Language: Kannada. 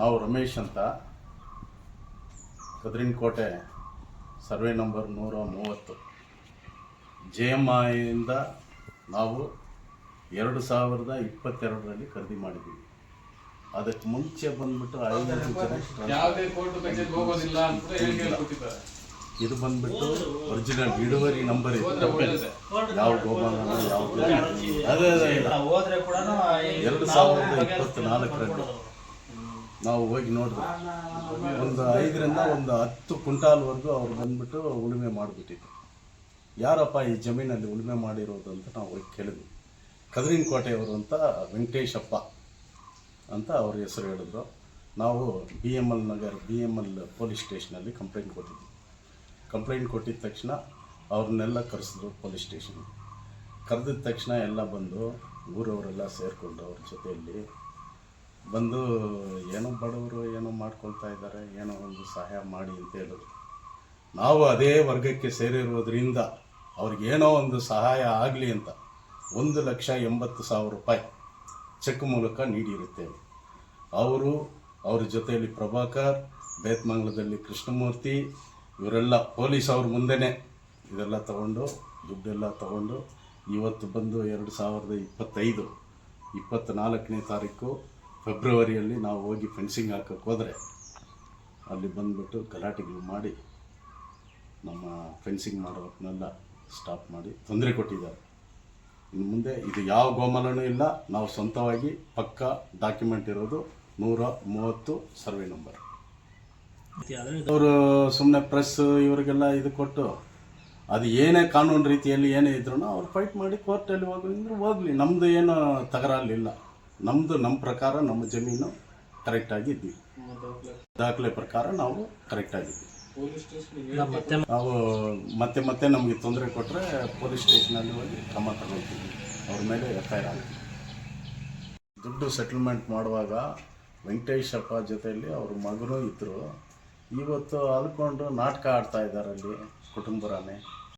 ನಾವು ರಮೇಶ್ ಅಂತ. ಕದ್ರಿನಕೋಟೆ ಸರ್ವೆ ನಂಬರ್ ನೂರ ಮೂವತ್ತು. ಜೆ ಎಂ ಐಯಿಂದ ನಾವು ಎರಡು ಸಾವಿರದ ಇಪ್ಪತ್ತೆರಡರಲ್ಲಿ ಖರೀದಿ ಮಾಡಿದ್ದೀವಿ. ಅದಕ್ಕೆ ಮುಂಚೆ ಬಂದ್ಬಿಟ್ಟು ಇದು ಬಂದ್ಬಿಟ್ಟು ಒರಿಜಿನಲ್ ಇಳುವರಿ ನಂಬರ್ ಇದೆ. ಯಾವ ಗೋಮಾನ ಯಾವ ಅದೇ ಅದೇ ಎರಡು ಸಾವಿರದ ಇಪ್ಪತ್ನಾಲ್ಕರಲ್ಲಿ. ನಾವು ಹೋಗಿ ನೋಡಿದ್ರೆ ಒಂದು ಐದರಿಂದ ಒಂದು ಹತ್ತು ಕ್ವಿಂಟಾಲ್ವರೆಗೂ ಅವ್ರು ಬಂದ್ಬಿಟ್ಟು ಉಳುಮೆ ಮಾಡಿಬಿಟ್ಟಿದ್ರು. ಯಾರಪ್ಪ ಈ ಜಮೀನಲ್ಲಿ ಉಳುಮೆ ಮಾಡಿರೋದು ಅಂತ ನಾವು ಹೋಗಿ ಕೇಳಿದ್ವಿ. ಕದ್ರಿನ ಕೋಟೆಯವರು ಅಂತ ವೆಂಕಟೇಶಪ್ಪ ಅಂತ ಅವ್ರ ಹೆಸರು ಹೇಳಿದ್ರು. ನಾವು B M L Nagar B M L police ಸ್ಟೇಷನಲ್ಲಿ complaint ಕೊಟ್ಟಿದ್ವಿ. ಕಂಪ್ಲೇಂಟ್ ಕೊಟ್ಟಿದ ತಕ್ಷಣ ಅವ್ರನ್ನೆಲ್ಲ ಕರೆಸಿದ್ರು ಪೊಲೀಸ್ ಸ್ಟೇಷನ್ ಕರೆದಿದ ತಕ್ಷಣ ಎಲ್ಲ ಬಂದು ಊರವರೆಲ್ಲ ಸೇರಿಕೊಂಡು ಅವ್ರ ಜೊತೆಯಲ್ಲಿ ಬಂದು ಏನೋ ಬಡವರು ಏನೋ ಮಾಡ್ಕೊಳ್ತಾ ಇದ್ದಾರೆ, ಏನೋ ಒಂದು ಸಹಾಯ ಮಾಡಿ ಅಂತ ಹೇಳಿದ್ರು. ನಾವು ಅದೇ ವರ್ಗಕ್ಕೆ ಸೇರಿರೋದ್ರಿಂದ ಅವ್ರಿಗೇನೋ ಒಂದು ಸಹಾಯ ಆಗಲಿ ಅಂತ ಒಂದು ಲಕ್ಷ ಎಂಬತ್ತು ಸಾವಿರ ರೂಪಾಯಿ ಚೆಕ್ ಮೂಲಕ ನೀಡಿರುತ್ತೇವೆ. ಅವರು, ಅವ್ರ ಜೊತೆಯಲ್ಲಿ ಪ್ರಭಾಕರ್, ಬೇತ್ಮಂಗ್ಲದಲ್ಲಿ ಕೃಷ್ಣಮೂರ್ತಿ, ಇವರೆಲ್ಲ ಪೊಲೀಸ್ ಅವ್ರ ಮುಂದೆನೇ ಇದೆಲ್ಲ ತಗೊಂಡು, ದುಡ್ಡೆಲ್ಲ ತಗೊಂಡು, ಇವತ್ತು ಬಂದು ಎರಡು ಸಾವಿರದ ಇಪ್ಪತ್ತೈದು ಇಪ್ಪತ್ತ್ನಾಲ್ಕನೇ ತಾರೀಕು ಫೆಬ್ರವರಿಯಲ್ಲಿ ನಾವು ಹೋಗಿ ಫೆನ್ಸಿಂಗ್ ಹಾಕಕ್ಕೆ ಹೋದರೆ ಅಲ್ಲಿ ಬಂದುಬಿಟ್ಟು ಗಲಾಟೆಗಳು ಮಾಡಿ ನಮ್ಮ ಫೆನ್ಸಿಂಗ್ ಮಾಡೋದನ್ನೆಲ್ಲ ಸ್ಟಾಪ್ ಮಾಡಿ ತೊಂದರೆ ಕೊಟ್ಟಿದ್ದಾರೆ. ಇನ್ನು ಮುಂದೆ ಇದು ಯಾವ ಗೋಮಲನೂ ಇಲ್ಲ. ನಾವು ಸ್ವಂತವಾಗಿ ಪಕ್ಕ ಡಾಕ್ಯುಮೆಂಟ್ ಇರೋದು ನೂರ ಮೂವತ್ತು ಸರ್ವೆ ನಂಬರ್. ಅವರು ಸುಮ್ಮನೆ ಪ್ರೆಸ್ ಇವರಿಗೆಲ್ಲ ಇದು ಕೊಟ್ಟು ಅದು ಏನೇ ಕಾನೂನು ರೀತಿಯಲ್ಲಿ ಏನೇ ಇದ್ರೂ ಅವ್ರು ಫೈಟ್ ಮಾಡಿ ಕೋರ್ಟಲ್ಲಿ ಹೋಗ್ಲಿ ಅಂದ್ರೆ ಹೋಗಲಿ. ನಮ್ಮದು ಏನು ತಕರಾರಿಲ್ಲ ನಮ್ಮದು ನಮ್ಮ ಪ್ರಕಾರ ನಮ್ಮ ಜಮೀನು ಕರೆಕ್ಟಾಗಿ ಇದ್ದೀವಿ ದಾಖಲೆ ಪ್ರಕಾರ ನಾವು ಸ್ಟೇಷನ್ ನಾವು ಮತ್ತೆ ಮತ್ತೆ ನಮಗೆ ತೊಂದರೆ ಕೊಟ್ಟರೆ ಪೊಲೀಸ್ ಸ್ಟೇಷನಲ್ಲಿ ಹೋಗಿ ಕ್ರಮ ತಗೊಳ್ತೀವಿ. ಅವ್ರ ಮೇಲೆ ಎಫ್ ಐ ಆರ್ ಆಗ್ತೀವಿ ದುಡ್ಡು ಸೆಟಲ್ಮೆಂಟ್ ಮಾಡುವಾಗ ವೆಂಕಟೇಶಪ್ಪ ಜೊತೆಯಲ್ಲಿ ಅವ್ರ ಮಗನೂ ಇದ್ದರು ಇವತ್ತು ಅಲ್ಕೊಂಡು ನಾಟಕ ಆಡ್ತಾ ಇದ್ದಾರೆ ಅಲ್ಲಿ ಕುಟುಂಬರಾನೆ.